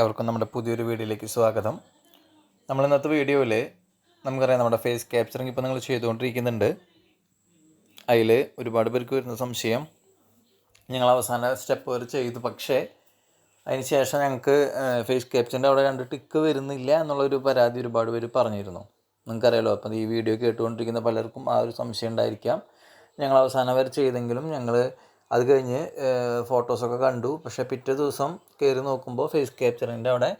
ഏവർക്കും നമ്മുടെ പുതിയൊരു വീഡിയോയിലേക്ക് സ്വാഗതം. നമ്മൾ ഇന്നത്തെ വീഡിയോയിൽ നമുക്കറിയാം നമ്മുടെ ഫേസ് ക്യാപ്ചറിങ് ഇപ്പോൾ നിങ്ങൾ ചെയ്തുകൊണ്ടിരിക്കുന്നുണ്ട്. അതിൽ ഒരുപാട് പേർക്ക് വരുന്ന സംശയം. ഞങ്ങൾ അവസാന സ്റ്റെപ്പ് വരെ ചെയ്തു. പക്ഷേ അതിന് ശേഷം ഞങ്ങൾക്ക് ഫേസ് ക്യാപ്ചറിന്റെ അവിടെ രണ്ട് ടിക്ക് വരുന്നില്ല എന്നുള്ളൊരു പരാതി ഒരുപാട് പേര് പറഞ്ഞിരുന്നു. നിങ്ങൾക്കറിയാലോ അപ്പം ഈ വീഡിയോ കേട്ടുകൊണ്ടിരിക്കുന്ന പലർക്കും ആ ഒരു സംശയം ഉണ്ടായിരിക്കാം. ഞങ്ങൾ അവസാനം വരെ ചെയ്തെങ്കിലും ഞങ്ങൾ അത് കഴിഞ്ഞ് ഫോട്ടോസൊക്കെ കണ്ടു. പക്ഷേ പിറ്റേ ദിവസം കയറി നോക്കുമ്പോൾ ഫേസ് ക്യാപ്ചറിന്റെ അവിടെ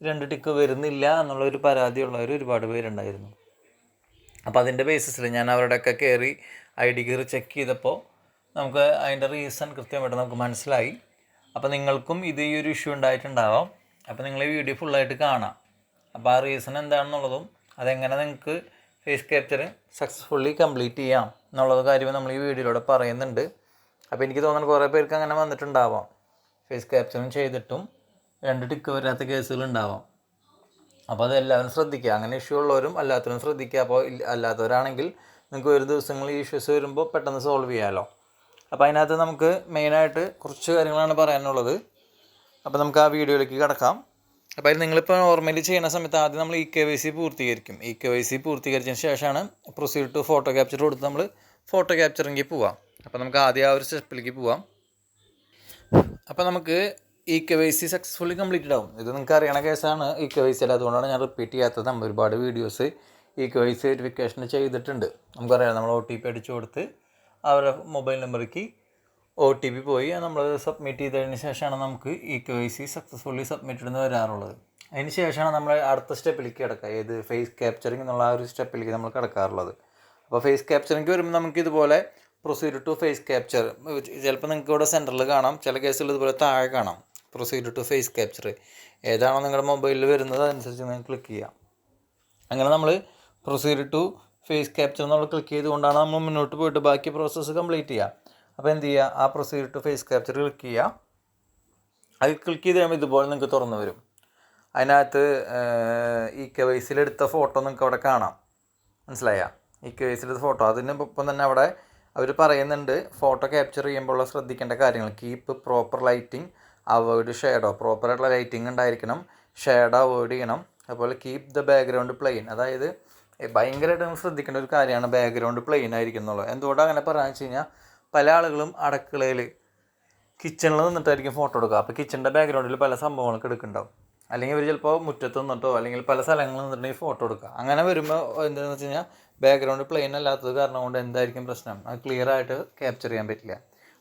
രണ്ട് ടിക്ക് വരുന്നില്ല എന്നുള്ളൊരു പരാതിയുള്ളവർ ഒരുപാട് പേരുണ്ടായിരുന്നു. അപ്പോൾ അതിന്റെ ബേസിസിൽ ഞാൻ അവരുടെയൊക്കെ കയറി ഐ ഡി കയറി ചെക്ക് ചെയ്തപ്പോൾ നമുക്ക് അതിന്റെ റീസൺ കൃത്യമായിട്ട് നമുക്ക് മനസ്സിലായി. അപ്പോൾ നിങ്ങൾക്കും ഇത് ഈ ഒരു ഇഷ്യൂ ഉണ്ടായിട്ടുണ്ടാവാം. അപ്പോൾ നിങ്ങൾ ഈ വീഡിയോ ഫുള്ളായിട്ട് കാണാം. അപ്പോൾ ആ റീസൺ എന്താണെന്നുള്ളതും അതെങ്ങനെ നിങ്ങൾക്ക് ഫേസ് ക്യാപ്ചർ സക്സസ്ഫുള്ളി കംപ്ലീറ്റ് ചെയ്യാം എന്നുള്ളത് കാര്യം നമ്മൾ ഈ വീഡിയോയിലൂടെ പറയുന്നുണ്ട്. അപ്പോൾ എനിക്ക് തോന്നുന്നു കുറേ പേർക്ക് അങ്ങനെ വന്നിട്ടുണ്ടാവാം. ഫേസ് ക്യാപ്ചറും ചെയ്തിട്ടും രണ്ട് ടിക്ക് വരാത്ത കേസുകളുണ്ടാവാം അപ്പോൾ അത് എല്ലാവരും ശ്രദ്ധിക്കുക. അങ്ങനെ ഇഷ്യൂ ഉള്ളവരും അല്ലാത്തവരും ശ്രദ്ധിക്കുക. അപ്പോൾ അല്ലാത്തവരാണെങ്കിൽ നിങ്ങൾക്ക് ഒരു ദിവസങ്ങളിൽ ഇഷ്യൂസ് വരുമ്പോൾ പെട്ടെന്ന് സോൾവ് ചെയ്യാമല്ലോ അപ്പോൾ അതിനകത്ത് നമുക്ക് മെയിനായിട്ട് കുറച്ച് കാര്യങ്ങളാണ് പറയാനുള്ളത്. അപ്പോൾ നമുക്ക് ആ വീഡിയോയിലേക്ക് കിടക്കാം. അപ്പോൾ അതിൽ നിങ്ങളിപ്പോൾ നോർമലി ചെയ്യുന്ന സമയത്ത് ആദ്യം നമ്മൾ ഇ കെ വൈ സി പൂർത്തീകരിക്കും. ഇ കെ വൈ സി പൂർത്തീകരിച്ചതിന് ശേഷമാണ് പ്രൊസീഡ് ടു ഫോട്ടോ ക്യാപ്ചർ കൊടുത്ത് നമ്മൾ ഫോട്ടോ ക്യാപ്ചറിലേക്ക് പോവാം. അപ്പോൾ നമുക്ക് ആദ്യം ആ ഒരു സ്റ്റെപ്പിലേക്ക് പോവാം. അപ്പോൾ നമുക്ക് E K Y C successfully completed ആവും. ഇത് നിങ്ങൾക്ക് അറിയണ കേസാണ് ഇ കെ വൈ സി അല്ല അതുകൊണ്ടാണ് ഞാൻ റിപ്പീറ്റ് ചെയ്യാത്തത്. നമ്മൾ ഒരുപാട് videos E K Y C verification ചെയ്തിട്ടുണ്ട്. നമുക്കറിയാം നമ്മൾ ഒ ടി പി അടിച്ചു കൊടുത്ത് അവരുടെ മൊബൈൽ നമ്പറിലേക്ക് ഒ ടി പി പോയി. നമ്മൾ സബ്മിറ്റ് ചെയ്തതിന് ശേഷമാണ് നമുക്ക് E K Y C successfully submitted എന്ന് വരാറുള്ളത്. അതിന് ശേഷമാണ് നമ്മൾ അടുത്ത സ്റ്റെപ്പിലേക്ക് കിടക്കുക. ഏത് ഫേസ് ക്യാപ്ചറിങ് എന്നുള്ള ആ ഒരു സ്റ്റെപ്പിലേക്ക് നമ്മൾ കിടക്കാറുള്ളത്. അപ്പോൾ ഫേസ് ക്യാപ്ചറിങ്ങ് വരുമ്പോൾ നമുക്ക് ഇതുപോലെ പ്രൊസീഡ് ടു ഫേസ് ക്യാപ്ചർ ചിലപ്പോൾ നിങ്ങൾക്ക് ഇവിടെ സെന്ററിൽ കാണാം ചില കേസുകൾ ഇതുപോലെ താഴെ കാണാം. പ്രൊസീഡ് ടു ഫേസ് ക്യാപ്ചർ ഏതാണോ നിങ്ങളുടെ മൊബൈലിൽ വരുന്നത് അതനുസരിച്ച് നിങ്ങൾ ക്ലിക്ക് ചെയ്യാം അങ്ങനെ നമ്മൾ പ്രൊസീഡ് ടു ഫേസ് ക്യാപ്ചർ നമ്മൾ ക്ലിക്ക് ചെയ്തുകൊണ്ടാണ് നമ്മൾ മുന്നോട്ട് പോയിട്ട് ബാക്കി പ്രോസസ്സ് കംപ്ലീറ്റ് ചെയ്യുക. അപ്പോൾ എന്ത് ചെയ്യുക? ആ proceed to face capture click ചെയ്യുക. അത് ക്ലിക്ക് ചെയ്ത് കഴിയുമ്പോൾ ഇതുപോലെ നിങ്ങൾക്ക് തുറന്നു വരും. അതിനകത്ത് ഈ കെ വൈസിലെടുത്ത ഫോട്ടോ നിങ്ങൾക്ക് അവിടെ കാണാം. മനസ്സിലായ? ഈ കേസിലത്തെ ഫോട്ടോ. അതിന് ഇപ്പം തന്നെ അവിടെ അവർ പറയുന്നുണ്ട് ഫോട്ടോ ക്യാപ്ചർ ചെയ്യുമ്പോൾ ശ്രദ്ധിക്കേണ്ട കാര്യങ്ങൾ. Keep proper lighting avoid shadow പ്രോപ്പറായിട്ടുള്ള ലൈറ്റിംഗ് ഉണ്ടായിരിക്കണം ഷെയ്ഡ് അവോയ്ഡ് ചെയ്യണം. അതുപോലെ കീപ്പ് ദ ബാക്ക്ഗ്രൗണ്ട് പ്ലെയിൻ അതായത് ഭയങ്കരമായിട്ട് നമ്മൾ ശ്രദ്ധിക്കേണ്ട ഒരു കാര്യമാണ് ബാക്ക്ഗ്രൗണ്ട് പ്ലെയിൻ ആയിരിക്കും എന്നുള്ളത്. എന്തുകൊണ്ടാണ് അങ്ങനെ പറയുക വെച്ച് കഴിഞ്ഞാൽ പല ആളുകളും അടുക്കളയിൽ കിച്ചണിൽ നിന്നിട്ടായിരിക്കും ഫോട്ടോ എടുക്കുക. അപ്പോൾ കിച്ചണിന്റെ ബാക്ക്ഗ്രൗണ്ടിൽ പല സംഭവങ്ങളൊക്കെ എടുക്കുന്നുണ്ടാവും. അല്ലെങ്കിൽ ഇവർ ചിലപ്പോൾ മുറ്റത്ത് നിന്നിട്ടോ അല്ലെങ്കിൽ പല സ്ഥലങ്ങളിൽ നിന്നിട്ടുണ്ടെങ്കിൽ ഫോട്ടോ എടുക്കുക. അങ്ങനെ വരുമ്പോൾ എന്താണെന്ന് വെച്ച് കഴിഞ്ഞാൽ ബാക്ക്ഗ്രൗണ്ട് പ്ലെയിൻ അല്ലാത്തത് കാരണം കൊണ്ട് എന്തായിരിക്കും പ്രശ്നം? അത് ക്ലിയർ ആയിട്ട് ക്യാപ്ചർ ചെയ്യാൻ പറ്റില്ല.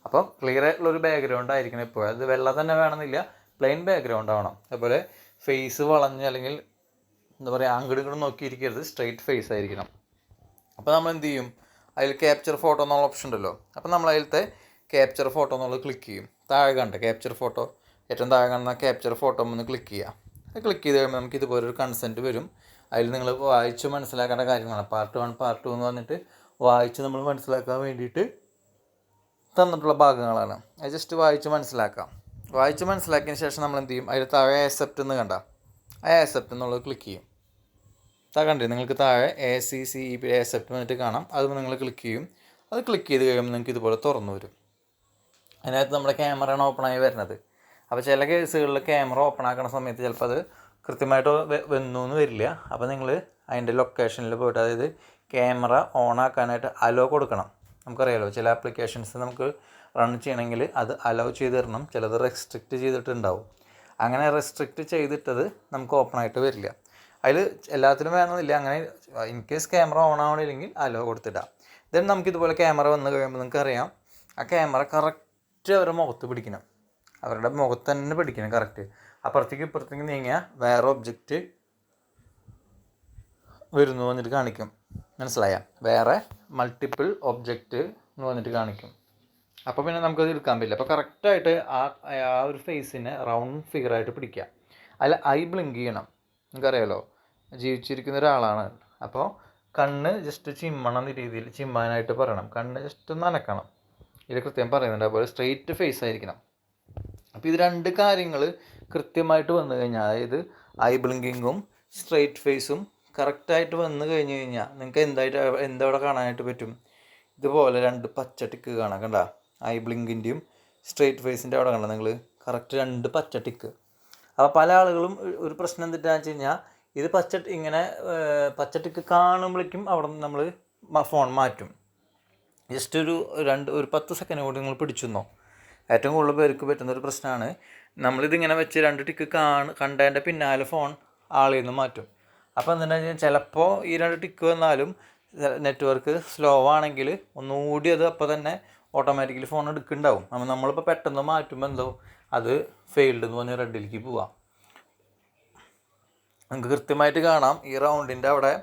അപ്പം ക്ലിയർ ആയിട്ടുള്ള ഒരു ബാക്ക്ഗ്രൗണ്ട് ആയിരിക്കണം എപ്പോഴും അത് വെള്ളം തന്നെ വേണമെന്നില്ല. പ്ലെയിൻ ബാക്ക്ഗ്രൗണ്ട് ആവണം. അതുപോലെ ഫേസ് വളഞ്ഞ് അല്ലെങ്കിൽ എന്താ പറയുക അങ്ങോട്ടും ഇങ്ങോട്ടും നോക്കിയിരിക്കരുത്. സ്ട്രെയിറ്റ് ഫേസ് ആയിരിക്കണം. അപ്പോൾ നമ്മൾ എന്ത് ചെയ്യും? അതിൽ ക്യാപ്ചർ ഫോട്ടോ എന്നുള്ള ഓപ്ഷൻ ഉണ്ടല്ലോ. അപ്പോൾ നമ്മൾ അതിലത്തെ ക്യാപ്ചർ ഫോട്ടോ എന്നുള്ളത് ക്ലിക്ക് ചെയ്യും. താഴെ കണ്ട ക്യാപ്ചർ ഫോട്ടോ ഏറ്റവും താഴെ കാണുന്ന ക്യാപ്ചർ ഫോട്ടോ ഒന്ന് ക്ലിക്ക് ചെയ്യുക ക്ലിക്ക് ചെയ്ത് കഴിയുമ്പോൾ നമുക്ക് ഇതുപോലെ ഒരു കൺസെന്റ് വരും. അതിൽ നിങ്ങൾ വായിച്ച് മനസ്സിലാക്കേണ്ട കാര്യങ്ങളാണ്. പാർട്ട് വൺ പാർട്ട് ടു എന്ന് പറഞ്ഞിട്ട് വായിച്ച് നമ്മൾ മനസ്സിലാക്കാൻ വേണ്ടിയിട്ട് തന്നിട്ടുള്ള ഭാഗങ്ങളാണ്. അത് ജസ്റ്റ് വായിച്ച് മനസ്സിലാക്കാം. വായിച്ച് മനസ്സിലാക്കിയതിന് ശേഷം നമ്മൾ എന്ത് ചെയ്യും? അതിൽ താഴെ ആക്സെപ്റ്റ് എന്ന് കണ്ട. ആ ആക്സെപ്റ്റ് എന്നുള്ളത് ക്ലിക്ക് ചെയ്യും. താ കണ്ടില്ലേ? നിങ്ങൾക്ക് താഴെ A C C E P accept വന്നിട്ട് കാണാം. അത് നിങ്ങൾ ക്ലിക്ക് ചെയ്യും. അത് ക്ലിക്ക് ചെയ്ത് കഴിയുമ്പോൾ നിങ്ങൾക്ക് ഇതുപോലെ തുറന്നു വരും. അതിനകത്ത് നമ്മുടെ ക്യാമറയാണ് ഓപ്പണായി വരുന്നത്. അപ്പോൾ ചില കേസുകളിൽ ക്യാമറ ഓപ്പൺ ആക്കുന്ന സമയത്ത് ചിലപ്പോൾ അത് കൃത്യമായിട്ട് വന്നു എന്ന് വരില്ല. അപ്പോൾ നിങ്ങൾ അതിന്റെ ലൊക്കേഷനിൽ പോയിട്ട് അതായത് ക്യാമറ ഓൺ ആക്കാനായിട്ട് അലോ കൊടുക്കണം. നമുക്കറിയാലോ ചില ആപ്ലിക്കേഷൻസ് നമുക്ക് റൺ ചെയ്യണമെങ്കിൽ അത് അലോ ചെയ്ത് തരണം ചിലത് റെസ്ട്രിക്റ്റ് ചെയ്തിട്ടുണ്ടാവും. അങ്ങനെ റെസ്ട്രിക്റ്റ് ചെയ്തിട്ടത് നമുക്ക് ഓപ്പൺ ആയിട്ട് വരില്ല. അതിൽ എല്ലാത്തിനും വേണമെന്നില്ല. അങ്ങനെ ഇൻ കേസ് ക്യാമറ ഓൺ ആവണില്ലെങ്കിൽ അലോ കൊടുത്തിടാം. ദെൻ നമുക്കിതുപോലെ ക്യാമറ വന്ന് കഴിയുമ്പോൾ നിങ്ങൾക്ക് അറിയാം ആ ക്യാമറ കറക്റ്റ് അവരുടെ മുഖത്ത് പിടിക്കണം. അവരുടെ മുഖത്ത് തന്നെ പിടിക്കണം കറക്റ്റ് അപ്പുറത്തേക്ക് ഇപ്പുറത്തേക്ക് നീങ്ങിയാൽ വേറെ ഒബ്ജക്റ്റ് വരുന്നു വന്നിട്ട് കാണിക്കും. മനസ്സിലായ? വേറെ മൾട്ടിപ്പിൾ ഒബ്ജക്റ്റ് എന്ന് വന്നിട്ട് കാണിക്കും. അപ്പോൾ പിന്നെ നമുക്കത് എടുക്കാൻ പറ്റില്ല. അപ്പോൾ കറക്റ്റായിട്ട് ആ ആ ഒരു ഫേസിനെ റൗണ്ട് ഫിഗറായിട്ട് പിടിക്കുക. അതിൽ ഐ ബ്ലിങ്ക് ചെയ്യണം. നിങ്ങൾക്കറിയാലോ? ജീവിച്ചിരിക്കുന്ന ഒരാളാണ്. അപ്പോൾ കണ്ണ് ജസ്റ്റ് ചിമ്മണം എന്ന രീതിയിൽ ചിമ്മാനായിട്ട് പറയണം. കണ്ണ് ജസ്റ്റ് ഒന്ന് അനക്കണം. ഇതിൽ കൃത്യം പറയുന്നുണ്ട്. അതുപോലെ സ്ട്രെയിറ്റ് ഫേസ് ആയിരിക്കണം. അപ്പോൾ ഇത് രണ്ട് കാര്യങ്ങൾ കൃത്യമായിട്ട് വന്നു കഴിഞ്ഞാൽ അതായത് ഐ ബ്ലിങ്കിങ്ങും സ്ട്രെയിറ്റ് ഫേസും കറക്റ്റായിട്ട് വന്നു കഴിഞ്ഞ് കഴിഞ്ഞാൽ നിങ്ങൾക്ക് എന്തായിട്ട് എന്തവിടെ കാണാനായിട്ട് പറ്റും? ഇതുപോലെ രണ്ട് പച്ച ടിക്ക് കാണാം കണ്ട. ഐ ബ്ലിങ്കിന്റെയും സ്ട്രെയിറ്റ് ഫേസിന്റെ അവിടെ കണ്ട നിങ്ങൾ കറക്റ്റ് രണ്ട് പച്ച ടിക്ക് അപ്പോൾ പല ആളുകളും ഒരു പ്രശ്നം എന്തിട്ടാന്ന് വെച്ച് കഴിഞ്ഞാൽ ഇത് പച്ച ഇങ്ങനെ പച്ച പച്ചട്ടിക്ക് കാണുമ്പോഴേക്കും അവിടെ നിന്ന് നമ്മൾ ഫോൺ മാറ്റും. ജസ്റ്റ് ഒരു രണ്ട് ഒരു പത്ത് സെക്കൻഡ് കൂടി നിങ്ങൾ പിടിച്ചെന്നോ ഏറ്റവും കൂടുതൽ പേർക്ക് പറ്റുന്ന ഒരു പ്രശ്നമാണ്. നമ്മളിതിങ്ങനെ വെച്ച് രണ്ട് ടിക്ക് കാണ കണ്ടതിന്റെ പിന്നാലെ ഫോൺ ആളിൽ നിന്ന് മാറ്റും. അപ്പോൾ എന്താണെന്ന് വെച്ചാൽ ചിലപ്പോൾ ഈ രണ്ട് ടിക്ക് വന്നാലും നെറ്റ്വർക്ക് സ്ലോ ആണെങ്കിൽ ഒന്നുകൂടി അത് അപ്പോൾ തന്നെ ഓട്ടോമാറ്റിക്കലി ഫോൺ എടുക്കുന്നുണ്ടാവും. അപ്പോൾ നമ്മളിപ്പോൾ പെട്ടെന്ന് മാറ്റുമ്പോൾ എന്തോ അത് ഫെയിൽഡ് എന്ന് പറഞ്ഞ് റെഡിലേക്ക് പോവാം. നമുക്ക് കൃത്യമായിട്ട് കാണാം. ഈ റൗണ്ടിന്റെ അവിടെ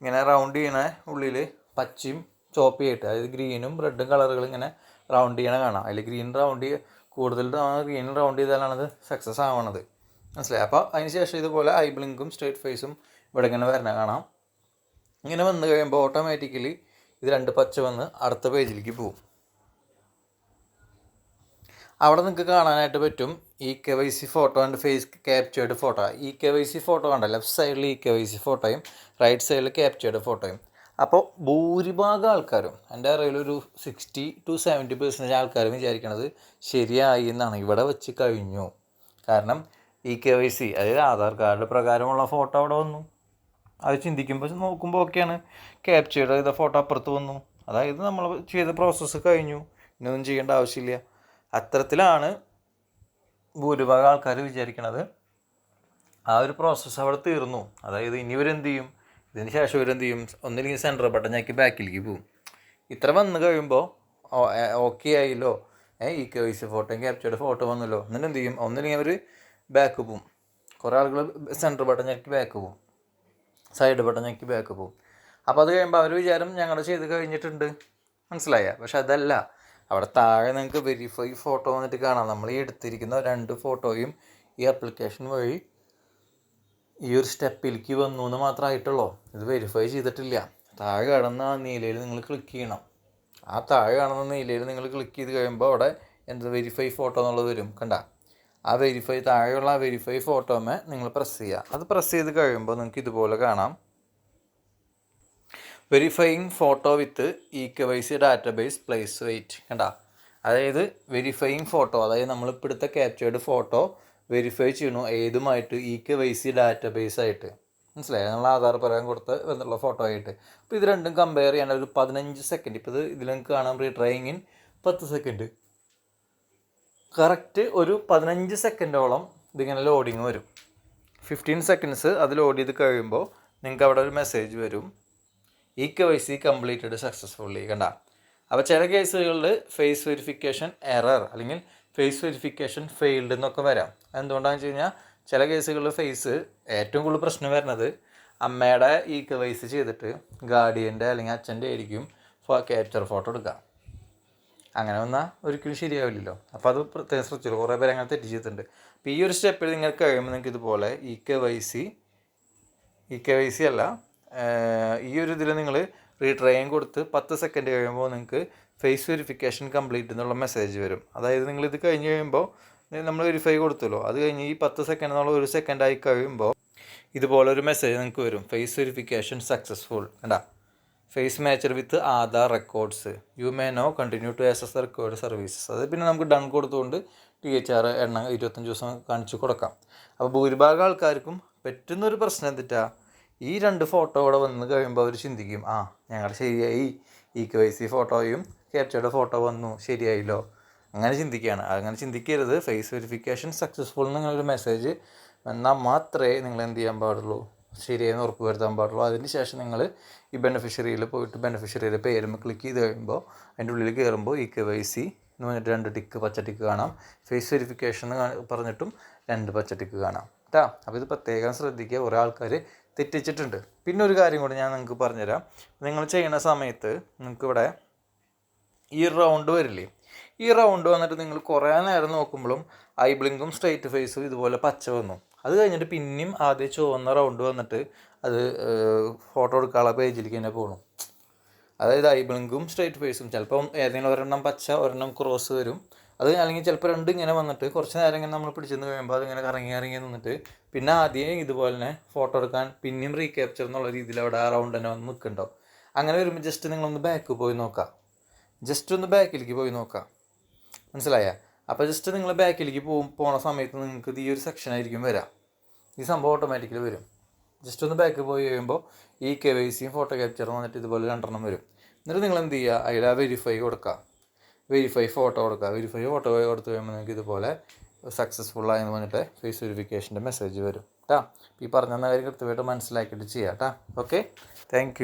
ഇങ്ങനെ റൗണ്ട് ചെയ്യണ ഉള്ളിൽ പച്ചയും ചോപ്പിയായിട്ട് അതായത് ഗ്രീനും റെഡും കളറുകൾ ഇങ്ങനെ റൗണ്ട് ചെയ്യണ കാണാം. അതിൽ ഗ്രീൻ റൗണ്ട് കൂടുതൽ ഗ്രീൻ റൗണ്ട് ചെയ്താലാണ് അത് സക്സസ് ആവണത്. മനസ്സിലായി? അപ്പോൾ അതിന് ശേഷം ഇതുപോലെ ഐ ബ്ലിങ്കും സ്ട്രേറ്റ് ഫേസും ഇവിടെ ഇങ്ങനെ വരണ കാണാം. ഇങ്ങനെ വന്നു കഴിയുമ്പോൾ ഓട്ടോമാറ്റിക്കലി ഇത് രണ്ട് പച്ച വന്ന് അടുത്ത പേജിലേക്ക് പോകും അവിടെ നിങ്ങൾക്ക് കാണാനായിട്ട് പറ്റും E K Y C photo and face captured photo E K Y C photo കണ്ട ലെഫ്റ്റ് സൈഡിൽ ഇ കെ വൈ സി ഫോട്ടോയും റൈറ്റ് സൈഡിൽ ക്യാപ്ചേർഡ് ഫോട്ടോയും അപ്പോൾ ഭൂരിഭാഗം ആൾക്കാരും എന്റെ ഒരു സിക്സ്റ്റി ടു സെവന്റി പെർസെന്റേജ് ആൾക്കാരും വിചാരിക്കണത് ശരിയായി എന്നാണ്. ഇവിടെ വെച്ച് കഴിഞ്ഞു. കാരണം ഇ കെ വൈ സി അതായത് ആധാർ കാർഡ് പ്രകാരമുള്ള ഫോട്ടോ അവിടെ വന്നു. അത് ചിന്തിക്കുമ്പോൾ നോക്കുമ്പോൾ ഒക്കെയാണ്. ക്യാപ്ചർ ചെയ്ത ഫോട്ടോ അപ്പുറത്ത് വന്നു. അതായത് നമ്മൾ ചെയ്ത പ്രോസസ്സ് കഴിഞ്ഞു. ഇനിയൊന്നും ചെയ്യേണ്ട ആവശ്യമില്ല. അത്തരത്തിലാണ് ഭൂരിഭാഗം ആൾക്കാർ വിചാരിക്കണത്. ആ ഒരു പ്രോസസ്സ് അവിടെ തീർന്നു. അതായത് ഇനി ഇവരെന്ത് ചെയ്യും? ഇതിന് ശേഷം ഇവരെന്ത് ചെയ്യും ഒന്നില്ലെങ്കിൽ സെന്റർ ബട്ടൺ ബാക്കിലേക്ക് പോകും ഇത്ര വന്നു കഴിയുമ്പോൾ ഓക്കെ ആയില്ലോ. ഏഹ് ഈ കെ ഫോട്ടോ ക്യാപ്ചർഡ് ഫോട്ടോ വന്നല്ലോ. എന്നിട്ട് എന്ത് ചെയ്യും ഒന്നില്ലെങ്കിൽ അവർ ബാക്ക് പോവും. കുറേ ആളുകൾ സെന്റർ ബട്ടൺ ഞെക്കി ബാക്ക് പോവും. സൈഡ് ബട്ടൺ ഞെക്കി ബാക്ക് പോവും. അപ്പോൾ അത് കഴിയുമ്പോൾ അവർ വിചാരം ഞങ്ങൾ ചെയ്ത് കഴിഞ്ഞിട്ടുണ്ട്. മനസ്സിലായ? പക്ഷെ അതല്ല. അവിടെ താഴെ നിങ്ങൾക്ക് വെരിഫൈ ഫോട്ടോ വന്നിട്ട് കാണാം. നമ്മൾ ഈ എടുത്തിരിക്കുന്ന രണ്ട് ഫോട്ടോയും ഈ ആപ്ലിക്കേഷൻ വഴി ഈ ഒരു സ്റ്റെപ്പിലേക്ക് വന്നു എന്ന് മാത്രമായിട്ടുള്ളൂ. ഇത് വെരിഫൈ ചെയ്തിട്ടില്ല. താഴെ കാണുന്ന ആ നീലയിൽ നിങ്ങൾ ക്ലിക്ക് ചെയ്യണം. ആ താഴെ കാണുന്ന നീലയിൽ നിങ്ങൾ ക്ലിക്ക് ചെയ്ത് കഴിയുമ്പോൾ അവിടെ എന്ത് വെരിഫൈ ഫോട്ടോ എന്നുള്ളത് വരും. കണ്ട? ആ വെരിഫൈ താഴെയുള്ള ആ വെരിഫൈ ഫോട്ടോമേ നിങ്ങൾ പ്രസ് ചെയ്യുക അത് പ്രസ് ചെയ്ത് കഴിയുമ്പോൾ നിങ്ങൾക്ക് ഇതുപോലെ കാണാം. Verifying photo with E K Y C database please wait കണ്ട? അതായത് വെരിഫൈയിങ് ഫോട്ടോ അതായത് നമ്മളിപ്പോൾ എടുത്ത ക്യാപ്ചേർഡ് ഫോട്ടോ വെരിഫൈ ചെയ്യണു ഏതുമായിട്ട് E K Y C database ആയിട്ട്. മനസ്സിലായി? നമ്മൾ ആധാർ പരം കൊടുത്ത് എന്നുള്ള ഫോട്ടോ ആയിട്ട്. അപ്പോൾ ഇത് രണ്ടും കമ്പയർ ചെയ്യാൻ ഒരു പതിനഞ്ച് സെക്കൻഡ് ഇപ്പോൾ ഇത് ഇതിൽ നിങ്ങൾക്ക് കാണാം റീട്രൈയിങ് ഇൻ പത്ത് സെക്കൻഡ് കറക്റ്റ് ഒരു പതിനഞ്ച് സെക്കൻഡോളം ഇതിങ്ങനെ ലോഡിങ് വരും. ഫിഫ്റ്റീൻ സെക്കൻഡ്സ് അത് ലോഡ് ചെയ്ത് കഴിയുമ്പോൾ നിങ്ങൾക്ക് അവിടെ ഒരു മെസ്സേജ് വരും. E K Y C completed successfully കണ്ട? അപ്പോൾ ചില കേസുകളിൽ ഫേസ് വെരിഫിക്കേഷൻ എറർ അല്ലെങ്കിൽ ഫേസ് വെരിഫിക്കേഷൻ ഫെയിൽഡ് എന്നൊക്കെ വരാം. എന്തുകൊണ്ടാണെന്ന് വെച്ച് കഴിഞ്ഞാൽ ചില കേസുകളിൽ ഫേസ് ഏറ്റവും കൂടുതൽ പ്രശ്നം വരുന്നത് അമ്മയുടെ ഈ കെ ചെയ്തിട്ട് ഗാർഡിയന്റെ അല്ലെങ്കിൽ അച്ഛന്റെ ആയിരിക്കും ക്യാപ്ചർ ഫോട്ടോ എടുക്കുക. അങ്ങനെ വന്നാൽ ഒരിക്കലും ശരിയാവില്ലല്ലോ. അപ്പോൾ അത് പ്രത്യേകം ശ്രദ്ധിച്ചു കുറേ പേര് അങ്ങനെ തെറ്റ് ചെയ്തിട്ടുണ്ട്. അപ്പോൾ ഈ ഒരു സ്റ്റെപ്പിൽ നിങ്ങൾക്ക് കഴിയുമ്പോൾ നിങ്ങൾക്ക് ഇതുപോലെ E K Y C E K Y C അല്ല ഈ ഒരു ഇതിൽ നിങ്ങൾ റീട്രൈൻ കൊടുത്ത് പത്ത് സെക്കൻഡ് കഴിയുമ്പോൾ നിങ്ങൾക്ക് ഫേസ് വെരിഫിക്കേഷൻ കംപ്ലീറ്റ് എന്നുള്ള മെസ്സേജ് വരും. അതായത് നിങ്ങൾ ഇത് കഴിഞ്ഞ് കഴിയുമ്പോൾ നമ്മൾ വെരിഫൈ കൊടുത്തല്ലോ. അത് കഴിഞ്ഞ് ഈ പത്ത് സെക്കൻഡ് എന്നുള്ള ഒരു സെക്കൻഡായി കഴിയുമ്പോൾ ഇതുപോലെ ഒരു മെസ്സേജ് നിങ്ങൾക്ക് വരും. ഫേസ് വെരിഫിക്കേഷൻ സക്സസ്ഫുൾ കണ്ടാ? Face matcher with Aadhaar records you may now continue to access record services അത് പിന്നെ നമുക്ക് ഡൺ കൊടുത്തുകൊണ്ട് ടി എച്ച് ആർ എണ്ണ ഇരുപത്തഞ്ച് ദിവസം കാണിച്ചു കൊടുക്കാം. അപ്പോൾ ഭൂരിഭാഗം ആൾക്കാർക്കും പറ്റുന്നൊരു പ്രശ്നം എന്തിട്ടാ? ഈ രണ്ട് ഫോട്ടോ ഇവിടെ വന്ന് കഴിയുമ്പോൾ അവർ ചിന്തിക്കും ആ ഞങ്ങളുടെ ശരിയായി. ഇ കെ വൈ സി ഫോട്ടോയും ക്യാപ്ചറുടെ ഫോട്ടോ വന്നു ശരിയായില്ലോ. അങ്ങനെ ചിന്തിക്കുകയാണ് അങ്ങനെ ചിന്തിക്കരുത്. ഫേസ് വെരിഫിക്കേഷൻ സക്സസ്ഫുൾ എന്നൊരു മെസ്സേജ് വന്നാൽ മാത്രമേ നിങ്ങൾ എന്ത് ചെയ്യാൻ പാടുള്ളൂ. ശരിയെന്ന് ഉറപ്പ് വരുത്താൻ പാടുള്ളൂ. അതിന് ശേഷം നിങ്ങൾ ഈ ബെനിഫിഷ്യറിയിൽ പോയിട്ട് ബെനിഫിഷ്യറിയുടെ പേരും ക്ലിക്ക് ചെയ്ത് കഴിയുമ്പോൾ അതിന്റെ ഉള്ളിൽ കയറുമ്പോൾ ഇ കെ വൈ സി എന്ന് പറഞ്ഞിട്ട് രണ്ട് ടിക്ക് പച്ച ടിക്ക് കാണാം. ഫേസ് വെരിഫിക്കേഷൻ എന്ന് പറഞ്ഞിട്ടും രണ്ട് പച്ച ടിക്ക് കാണാം. കേട്ടോ അപ്പോൾ ഇത് പ്രത്യേകം ശ്രദ്ധിക്കുക ഒരാൾക്കാർ തെറ്റിച്ചിട്ടുണ്ട്. പിന്നെ ഒരു കാര്യം കൂടി ഞാൻ നിങ്ങൾക്ക് പറഞ്ഞുതരാം. നിങ്ങൾ ചെയ്യുന്ന സമയത്ത് നിങ്ങൾക്ക് ഇവിടെ ഈ റൗണ്ട് വരില്ലേ? ഈ റൗണ്ട് വന്നിട്ട് നിങ്ങൾ കുറേ നേരം നോക്കുമ്പോഴും ഐ ബ്ലിങ്കും സ്ട്രൈറ്റ് ഫേസും ഇതുപോലെ പച്ച വന്നു. അത് കഴിഞ്ഞിട്ട് പിന്നെയും ആദ്യം ചുവന്ന റൗണ്ട് വന്നിട്ട് അത് ഫോട്ടോ എടുക്കാനുള്ള പേജിലേക്ക് തന്നെ പോകണം അതായത് ഐ ബ്ലിങ്കും സ്ട്രൈറ്റ് ഫേസും ചിലപ്പം ഏതെങ്കിലും ഒരെണ്ണം പച്ച ഒരെണ്ണം ക്രോസ് വരും. അത് അല്ലെങ്കിൽ ചിലപ്പോൾ രണ്ടും ഇങ്ങനെ വന്നിട്ട് കുറച്ച് നേരം ഇങ്ങനെ നമ്മൾ പിടിച്ചെന്ന് കഴിയുമ്പോൾ അതിങ്ങനെ കറങ്ങി ഇറങ്ങി നിന്നിട്ട് പിന്നെ ആദ്യം ഇതുപോലെ തന്നെ ഫോട്ടോ എടുക്കാൻ പിന്നെയും റീക്യാപ്ചർ എന്നുള്ള രീതിയിൽ അവിടെ ആ റൗണ്ട് തന്നെ വന്ന് നിൽക്കുന്നുണ്ടാവും അങ്ങനെ വരുമ്പോൾ ജസ്റ്റ് നിങ്ങളൊന്ന് ബാക്ക് പോയി നോക്കാം. ജസ്റ്റ് ഒന്ന് ബാക്കിലേക്ക് പോയി നോക്കാം. മനസ്സിലായ? അപ്പോൾ ജസ്റ്റ് നിങ്ങൾ ബാക്കിലേക്ക് പോകും പോണ സമയത്ത് നിങ്ങൾക്ക് ഈ ഒരു സെക്ഷൻ ആയിരിക്കും വരാം. ഈ സംഭവം ഓട്ടോമാറ്റിക്കലി വരും. ജസ്റ്റ് ഒന്ന് ബാക്ക് പോയി കഴിയുമ്പോൾ ഈ കെ വൈ സിയും ഫോട്ടോ ക്യാപ്ചറും വന്നിട്ട് ഇതുപോലെ രണ്ടെണ്ണം വരും. എന്നിട്ട് നിങ്ങൾ എന്ത് ചെയ്യുക അതിൽ ആ വെരിഫൈ കൊടുക്കുക വെരിഫൈ ഫോട്ടോ കൊടുക്കുക വെരിഫൈ ഫോട്ടോ കൊടുത്തു കഴിയുമ്പോൾ നിങ്ങൾക്ക് ഇതുപോലെ സക്സസ്ഫുൾ ആയെന്ന് പറഞ്ഞിട്ട് ഫേസ് വെരിഫിക്കേഷന്റെ മെസ്സേജ് വരും. കേട്ടോ ഈ പറഞ്ഞ കാര്യം കൃത്യമായിട്ട് മനസ്സിലാക്കിയിട്ട് ചെയ്യാം കേട്ടോ ഓക്കെ താങ്ക്